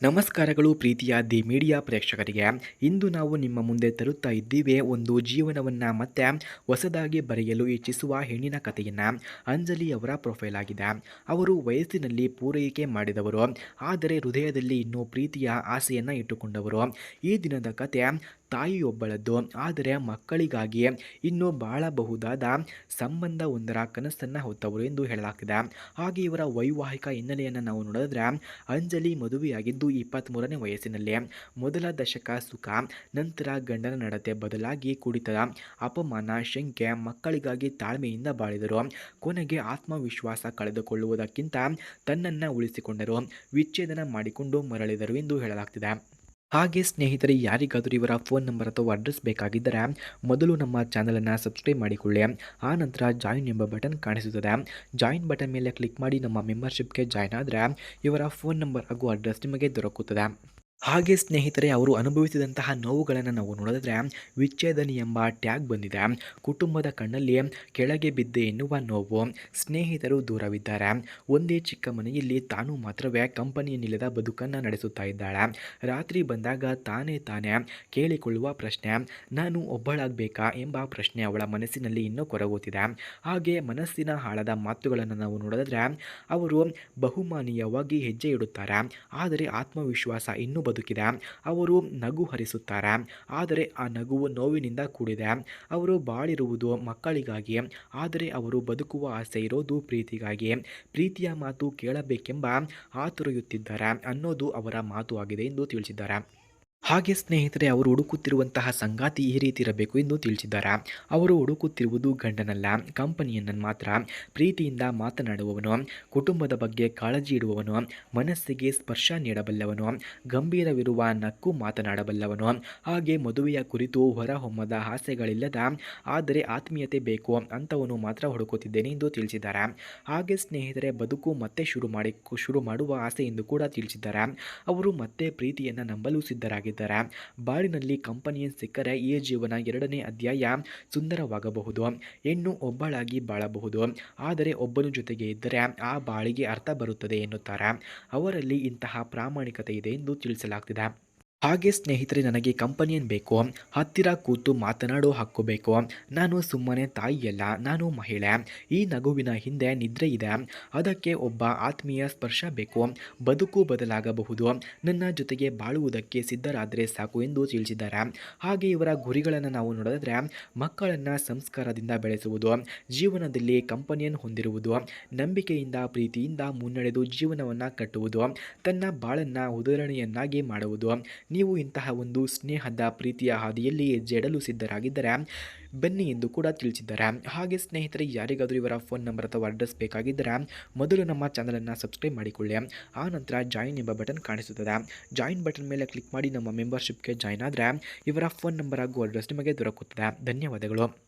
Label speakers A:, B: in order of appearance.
A: ನಮಸ್ಕಾರಗಳು ಪ್ರೀತಿಯ the media ಪ್ರೇಕ್ಷಕರಿಗೆ. ಇಂದು ನಾವು ನಿಮ್ಮ ಮುಂದೆ ತರುತ್ತಾ ಇದ್ದೀವಿ ಒಂದು ಜೀವನವನ್ನು ಮತ್ತೆ ಹೊಸದಾಗಿ ಬರೆಯಲು ಇಚ್ಛಿಸುವ ಹೆಣ್ಣಿನ ಕಥೆಯನ್ನು. ಅಂಜಲಿ ಅವರ ಪ್ರೊಫೈಲ್ ಆಗಿದೆ. ಅವರು ವಯಸ್ಸಿನಲ್ಲಿ ಪೂರೈಕೆ ಮಾಡಿದವರು, ಆದರೆ ಹೃದಯದಲ್ಲಿ ಇನ್ನೂ ಪ್ರೀತಿಯ ಆಸೆಯನ್ನು ಇಟ್ಟುಕೊಂಡವರು. ಈ ದಿನದ ಕತೆ ತಾಯಿಯೊಬ್ಬಳದ್ದು. ಆದರೆ ಮಕ್ಕಳಿಗಾಗಿ ಇನ್ನೂ ಬಾಳಬಹುದಾದ ಸಂಬಂಧವೊಂದರ ಕನಸನ್ನು ಹೊತ್ತವರು ಎಂದು ಹೇಳಲಾಗ್ತಿದೆ. ಹಾಗೆ ಇವರ ವೈವಾಹಿಕ ಹಿನ್ನೆಲೆಯನ್ನು ನಾವು ನೋಡಿದ್ರೆ ಅಂಜಲಿ ಮದುವೆಯಾಗಿದ್ದು ಇಪ್ಪತ್ತ್ಮೂರನೇ ವಯಸ್ಸಿನಲ್ಲಿ. ಮೊದಲ ದಶಕ ಸುಖ, ನಂತರ ಗಂಡನ ನಡತೆ ಬದಲಾಗಿ ಕುಡಿತದ ಅಪಮಾನ, ಶಂಕೆ, ಮಕ್ಕಳಿಗಾಗಿ ತಾಳ್ಮೆಯಿಂದ ಬಾಳಿದರು. ಕೊನೆಗೆ ಆತ್ಮವಿಶ್ವಾಸ ಕಳೆದುಕೊಳ್ಳುವುದಕ್ಕಿಂತ ತನ್ನನ್ನು ಉಳಿಸಿಕೊಂಡರು. ವಿಚ್ಛೇದನ ಮಾಡಿಕೊಂಡು ಮರಳಿದರು ಎಂದು ಹೇಳಲಾಗ್ತಿದೆ. ಹಾಗೆ ಸ್ನೇಹಿತರೆ, ಯಾರಿಗಾದರೂ ಇವರ ಫೋನ್ ನಂಬರ್ ಅಥವಾ ಅಡ್ರೆಸ್ ಬೇಕಾಗಿದ್ದರೆ ಮೊದಲು ನಮ್ಮ ಚಾನಲನ್ನು ಸಬ್ಸ್ಕ್ರೈಬ್ ಮಾಡಿಕೊಳ್ಳಿ. ಆ ನಂತರ ಜಾಯಿನ್ ಎಂಬ ಬಟನ್ ಕಾಣಿಸುತ್ತದೆ. ಜಾಯಿನ್ ಬಟನ್ ಮೇಲೆ ಕ್ಲಿಕ್ ಮಾಡಿ ನಮ್ಮ ಮೆಂಬರ್ಶಿಪ್ಗೆ ಜಾಯ್ನ್ ಆದರೆ ಇವರ ಫೋನ್ ನಂಬರ್ ಹಾಗೂ ಅಡ್ರೆಸ್ ನಿಮಗೆ ದೊರಕುತ್ತದೆ. ಹಾಗೆ ಸ್ನೇಹಿತರೆ, ಅವರು ಅನುಭವಿಸಿದಂತಹ ನೋವುಗಳನ್ನು ನಾವು ನೋಡಿದ್ರೆ ವಿಚ್ಛೇದನಿ ಎಂಬ ಟ್ಯಾಗ್ ಬಂದಿದೆ. ಕುಟುಂಬದ ಕಣ್ಣಲ್ಲಿ ಕೆಳಗೆ ಬಿದ್ದೆ ಎನ್ನುವ ನೋವು ಸ್ನೇಹಿತರು ದೂರವಿದ್ದಾರೆ. ಒಂದೇ ಚಿಕ್ಕ ಮನೆಯಲ್ಲಿ ತಾನು ಮಾತ್ರವೇ ಕಂಪನಿಯನ್ನಿಲ್ಲದ ಬದುಕನ್ನು ನಡೆಸುತ್ತಾ ಇದ್ದಾಳೆ. ರಾತ್ರಿ ಬಂದಾಗ ತಾನೇ ತಾನೇ ಕೇಳಿಕೊಳ್ಳುವ ಪ್ರಶ್ನೆ, ನಾನು ಒಬ್ಬಳಾಗಬೇಕಾ ಎಂಬ ಪ್ರಶ್ನೆ ಅವಳ ಮನಸ್ಸಿನಲ್ಲಿ ಇನ್ನೂ ಕೊರಗುತ್ತಿದೆ. ಹಾಗೆ ಮನಸ್ಸಿನ ಹಾಳದ ಮಾತುಗಳನ್ನು ನಾವು ನೋಡಿದ್ರೆ, ಅವರು ಬಹುಮಾನೀಯವಾಗಿ ಹೆಜ್ಜೆ ಇಡುತ್ತಾರೆ. ಆದರೆ ಆತ್ಮವಿಶ್ವಾಸ ಇನ್ನೂ ಬದುಕಿದೆ, ಅವರು ನಗು ಹರಿಸುತ್ತಾರೆ. ಆದರೆ ಆ ನಗುವು ನೋವಿನಿಂದ ಕೂಡಿದೆ. ಅವರು ಬಾಳಿರುವುದು ಮಕ್ಕಳಿಗಾಗಿ, ಆದರೆ ಅವರು ಬದುಕುವ ಆಸೆ ಇರೋದು ಪ್ರೀತಿಗಾಗಿ. ಪ್ರೀತಿಯ ಮಾತು ಕೇಳಬೇಕೆಂಬ ಆತುರೆಯುತ್ತಿದ್ದಾರೆ ಅನ್ನೋದು ಅವರ ಮಾತು ಆಗಿದೆ ಎಂದು ತಿಳಿಸಿದ್ದಾರೆ. ಹಾಗೆ ಸ್ನೇಹಿತರೆ, ಅವರು ಹುಡುಕುತ್ತಿರುವಂತಹ ಸಂಗಾತಿ ಈ ರೀತಿ ಇರಬೇಕು ಎಂದು ತಿಳಿಸಿದ್ದಾರೆ? ಅವರು ಹುಡುಕುತ್ತಿರುವುದು ಗಂಡನಲ್ಲ ಕಂಪನಿಯನ್ನು ಮಾತ್ರ. ಪ್ರೀತಿಯಿಂದ ಮಾತನಾಡುವವನು, ಕುಟುಂಬದ ಬಗ್ಗೆ ಕಾಳಜಿ ಇಡುವವನು, ಮನಸ್ಸಿಗೆ ಸ್ಪರ್ಶ ನೀಡಬಲ್ಲವನು, ಗಂಭೀರವಿರುವ ನಕ್ಕು ಮಾತನಾಡಬಲ್ಲವನು. ಹಾಗೆ ಮದುವೆಯ ಕುರಿತು ಹೊರಹೊಮ್ಮದ ಆಸೆಗಳಿಲ್ಲದ, ಆದರೆ ಆತ್ಮೀಯತೆ ಬೇಕು ಅಂತವನು ಮಾತ್ರ ಹುಡುಕುತ್ತಿದ್ದೇನೆ ಎಂದು ತಿಳಿಸಿದ್ದಾರೆ? ಹಾಗೆ ಸ್ನೇಹಿತರೆ, ಬದುಕು ಮತ್ತೆ ಶುರು ಮಾಡಿ, ಶುರು ಮಾಡುವ ಆಸೆ ಎಂದು ಕೂಡ ತಿಳಿಸಿದ್ದಾರೆ? ಅವರು ಮತ್ತೆ ಪ್ರೀತಿಯನ್ನು ನಂಬಲು ಸಿದ್ಧರಾಗಿದ್ದಾರೆ? ಬಾಳಿನಲ್ಲಿ ಕಂಪನಿಯ ಸಿಕ್ಕರೆ ಈ ಜೀವನ ಎರಡನೇ ಅಧ್ಯಾಯ ಸುಂದರವಾಗಬಹುದು. ಹೆಣ್ಣು ಒಬ್ಬಳಾಗಿ ಬಾಳಬಹುದು. ಆದರೆ ಒಬ್ಬನ ಜೊತೆಗೆ ಇದ್ದರೆ ಆ ಬಾಳಿಗೆ ಅರ್ಥ ಬರುತ್ತದೆ ಎನ್ನುತ್ತಾರೆ. ಅವರಲ್ಲಿ ಇಂತಹ ಪ್ರಾಮಾಣಿಕತೆ ಇದೆ ಎಂದು ತಿಳಿಸಲಾಗ್ತಿದೆ. ಹಾಗೆ ಸ್ನೇಹಿತರೆ, ನನಗೆ ಕಂಪನಿಯನ್ ಬೇಕು? ಹತ್ತಿರ ಕೂತು ಮಾತನಾಡೋ ಹಕ್ಕು ಬೇಕು? ನಾನು ಸುಮ್ಮನೆ ತಾಯಿಯಲ್ಲ, ನಾನು ಮಹಿಳೆ. ಈ ನಗುವಿನ ಹಿಂದೆ ನಿದ್ರೆ ಇದೆ. ಅದಕ್ಕೆ ಒಬ್ಬ ಆತ್ಮೀಯ ಸ್ಪರ್ಶ ಬೇಕು? ಬದುಕು ಬದಲಾಗಬಹುದು. ನನ್ನ ಜೊತೆಗೆ ಬಾಳುವುದಕ್ಕೆ ಸಿದ್ಧರಾದರೆ ಸಾಕು ಎಂದು ತಿಳಿಸಿದ್ದಾರೆ. ಹಾಗೆ ಇವರ ಗುರಿಗಳನ್ನು ನಾವು ನೋಡಿದ್ರೆ, ಮಕ್ಕಳನ್ನು ಸಂಸ್ಕಾರದಿಂದ ಬೆಳೆಸುವುದು, ಜೀವನದಲ್ಲಿ ಕಂಪನಿಯನ್ನು ಹೊಂದಿರುವುದು, ನಂಬಿಕೆಯಿಂದ, ಪ್ರೀತಿಯಿಂದ ಮುನ್ನಡೆದು ಜೀವನವನ್ನು ಕಟ್ಟುವುದು, ತನ್ನ ಬಾಳನ್ನು ಉದಾಹರಣೆಯನ್ನಾಗಿ ಮಾಡುವುದು ನೀವು ಇಂತಹ ಒಂದು ಸ್ನೇಹದ ಪ್ರೀತಿಯ ಹಾದಿಯಲ್ಲಿ ಜಡಲು ಸಿದ್ಧರಾಗಿದ್ದರೆ ಬನ್ನಿ ಎಂದು ಕೂಡ ತಿಳಿಸಿದ್ದಾರೆ. ಹಾಗೆ ಸ್ನೇಹಿತರೆ, ಯಾರಿಗಾದರೂ ಇವರ ಫೋನ್ ನಂಬರ್ ಅಥವಾ ಅಡ್ರೆಸ್ ಬೇಕಾಗಿದ್ದರೆ ಮೊದಲು ನಮ್ಮ ಚಾನಲನ್ನು ಸಬ್ಸ್ಕ್ರೈಬ್ ಮಾಡಿಕೊಳ್ಳಿ. ಆ ನಂತರ ಜಾಯಿನ್ ಎಂಬ ಬಟನ್ ಕಾಣಿಸುತ್ತದೆ. ಜಾಯಿನ್ ಬಟನ್ ಮೇಲೆ ಕ್ಲಿಕ್ ಮಾಡಿ ನಮ್ಮ ಮೆಂಬರ್ಶಿಪ್ಗೆ ಜಾಯ್ನ್ ಆದರೆ ಇವರ ಫೋನ್ ನಂಬರ್ ಹಾಗೂ ಅಡ್ರೆಸ್ ನಿಮಗೆ ದೊರಕುತ್ತದೆ. ಧನ್ಯವಾದಗಳು.